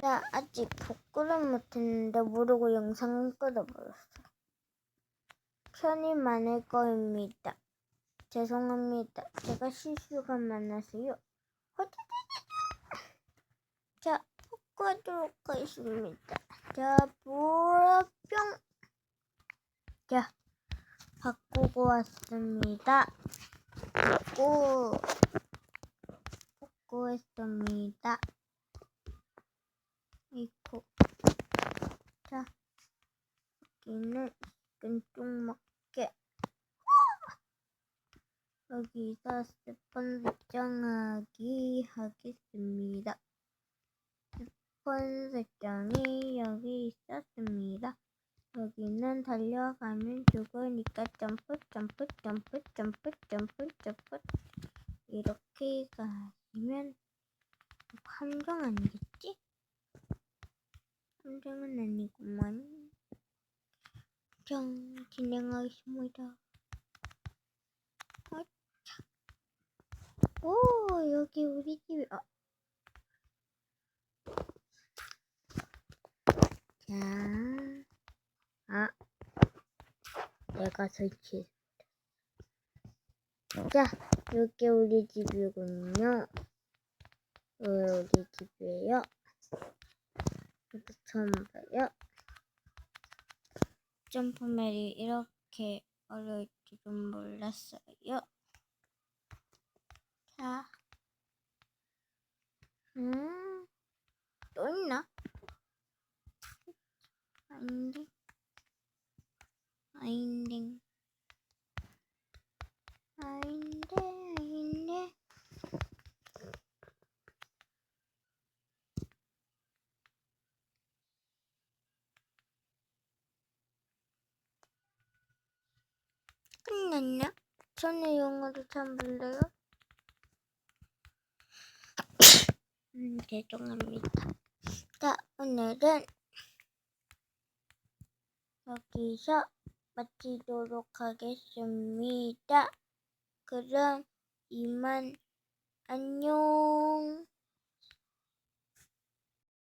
나 아직 복구를 못했는데 모르고 영상을 끊어버렸어. 편이 많을 거입니다. 죄송합니다. 제가 실수가 많아서요. 자, 복구하도록 하겠습니다. 자, 보라뿅. 자, 바꾸고 왔습니다. 복구. 복구했습니다. 이코. 자, 여기는 왼쪽 맞게. 여기서 스폰 설정하기 하겠습니다. 스폰 설정이 여기 있었습니다. 여기는 달려가면 죽으니까 점프 점프 점프 점프 점프 점프 이렇게 가시면 함정 아니겠지? 함정은 아니구만. 정 진행하겠습니다. 어, 차. 오 여기 우리 집이 어. 자, 아, 내가 설치. 자, 여기 우리 집이군요. 어, 우리 집이에요. 여기 처음 봐요. 점프맨이 이렇게 어려울 줄은 몰랐어요. 자, 음, 또 있나? 아닌데, 아닌데, 아닌데. 끝났나? 저는 영어를 잘 몰라요. 음, 죄송합니다. 자, 오늘은 여기서 마치도록 하겠습니다. 그럼 이만 안녕.